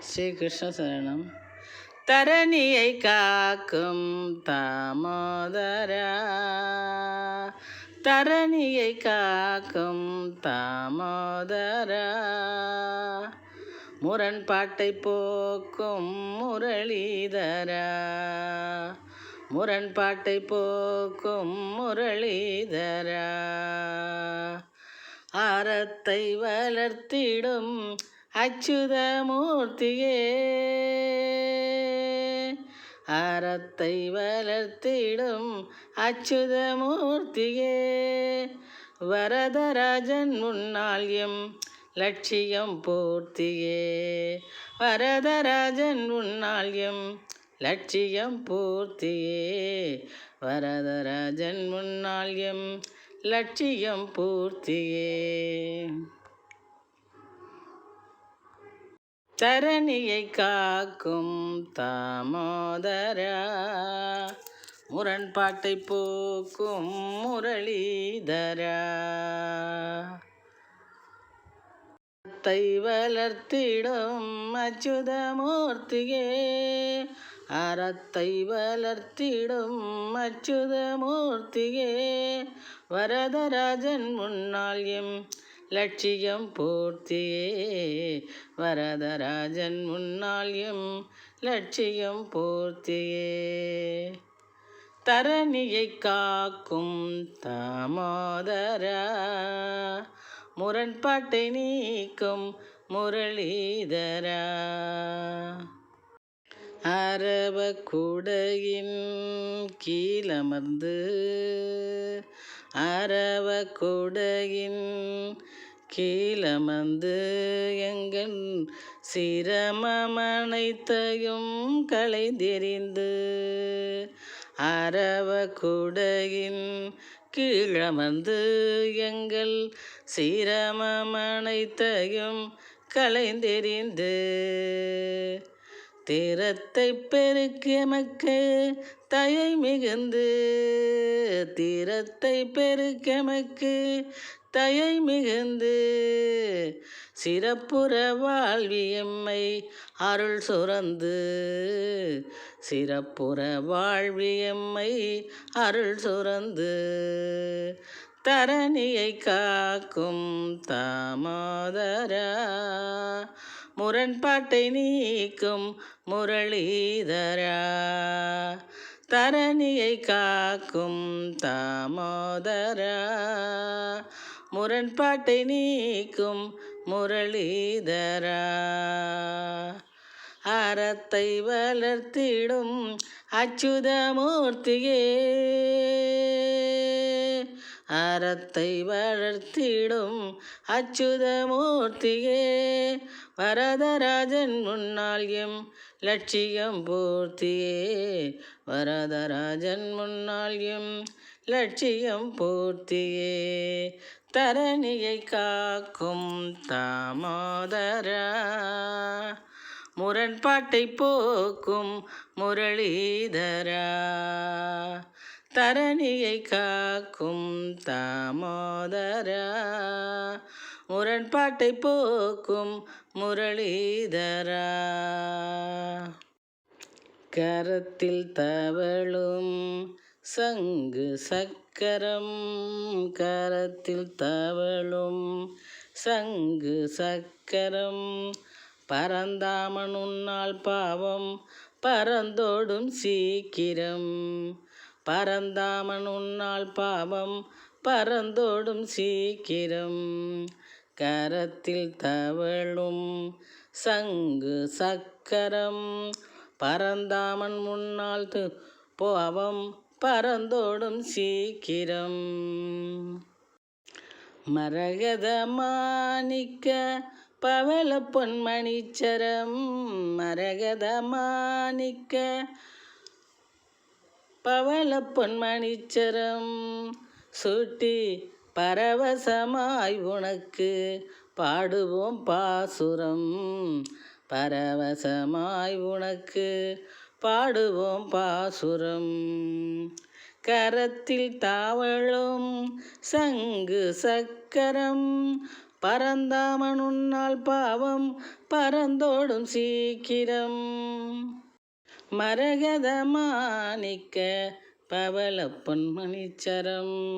ஸ்ரீ கிருஷ்ண சரணம் தரணியை காக்கும் தாமோதரா. தரணியை காக்கும் தாமோதரா. முரண்பாட்டை போக்கும் முரளிதரா. முரண்பாட்டை போக்கும் முரளிதரா. ஆரத்தை வளர்த்திடும் அச்சுதமூர்த்தியே அறத்தை வளர்த்திடும் அச்சுதமூர்த்தியே. வரதராஜன் முன்னால் எம் லட்சியம் பூர்த்தியே. வரதராஜன் முன்னாள் எம் லட்சியம் பூர்த்தியே. வரதராஜன் முன்னால் எம் லட்சியம் பூர்த்தியே. தரணியை காக்கும் தாமோதரா. முரண்பாட்டை போக்கும் முரளிதரா. தை வளர்த்திடும் அச்சுதமூர்த்தியே. அறத்தை வளர்த்திடும் அச்சுதமூர்த்தியே. வரதராஜன் முன்னாள் எம். லட்சியம் பூர்த்தியே. வரதராஜன் முன்னாள் எம் லட்சியம் பூர்த்தியே. தரணியை காக்கும் தாமோதரா. முரண்பாட்டை நீக்கும் முரளிதரா. அரவ குடையின் கீழமர்ந்து அரவ குடையின் கீழமந்து எங்கள் சிரமமனைத்தையும் களைந்தெறிந்து அரவ குடையின் கீழமந்து எங்கள் சிரமமனைத்தையும் களைந்தெறிந்து தீரத்தை பெருக்கெமக்கு தயை மிகுந்து. தீரத்தை பெருக்கெமக்கு தயை மிகுந்து. சிறப்புற வாழ்வியம்மை அருள் சுரந்து. சிறப்புற வாழ்வியம்மை அருள் சுரந்து. தரணியை காக்கும் தாமோதரா. முரண்பாட்டை நீக்கும் முரளிதரா. தரணியை காக்கும் தாமோதரா. முரண்பாட்டை நீக்கும் முரளிதரா. அறத்தை வளர்த்திடும் அச்சுதமூர்த்தியே. அறத்தை வளர்த்திடும் அச்சுதமூர்த்தியே. வரதராஜன் முன்னால் எம் லட்சியம் பூர்த்தியே. வரதராஜன் முன்னால் எம் லட்சியம் பூர்த்தியே. தரணியை காக்கும் தாமோதரா. முரண்பாட்டை போக்கும் முரளிதரா. தரணியை காக்கும் தாமோதரா. முரண்பாட்டை போக்கும் முரளிதரா. கரத்தில் தவழும் சங்கு சக்கரம் கரத்தில் தவழும் சங்கு சக்கரம். பரந்தாமன் உன்னால் பாவம் பரந்தோடும் சீக்கிரம். பரந்தாமன் உன்னால் பாவம் பரந்தோடும் சீக்கிரம். கரத்தில் தவழும் சங்கு சக்கரம். பரந்தாமன் முன்னால் போவம் பாவம் பரந்தோடும் சீக்கிரம். மரகத மாணிக்க பவள பொன்மணிச்சரம். மரகத மாணிக்க பவள பொன்மணிச்சரம். சூட்டி பரவசமாய் உனக்கு பாடுவோம் பாசுரம். பரவசமாய் உனக்கு பாடுவோம் பாசுரம். கரத்தில் தாவளும் சங்கு சக்கரம். பரந்தாமன் உன்னால் பாவம் பறந்தோடும் சீக்கிரம். மரகத மாணிக்க பவள பொன்மணிச்சரம்.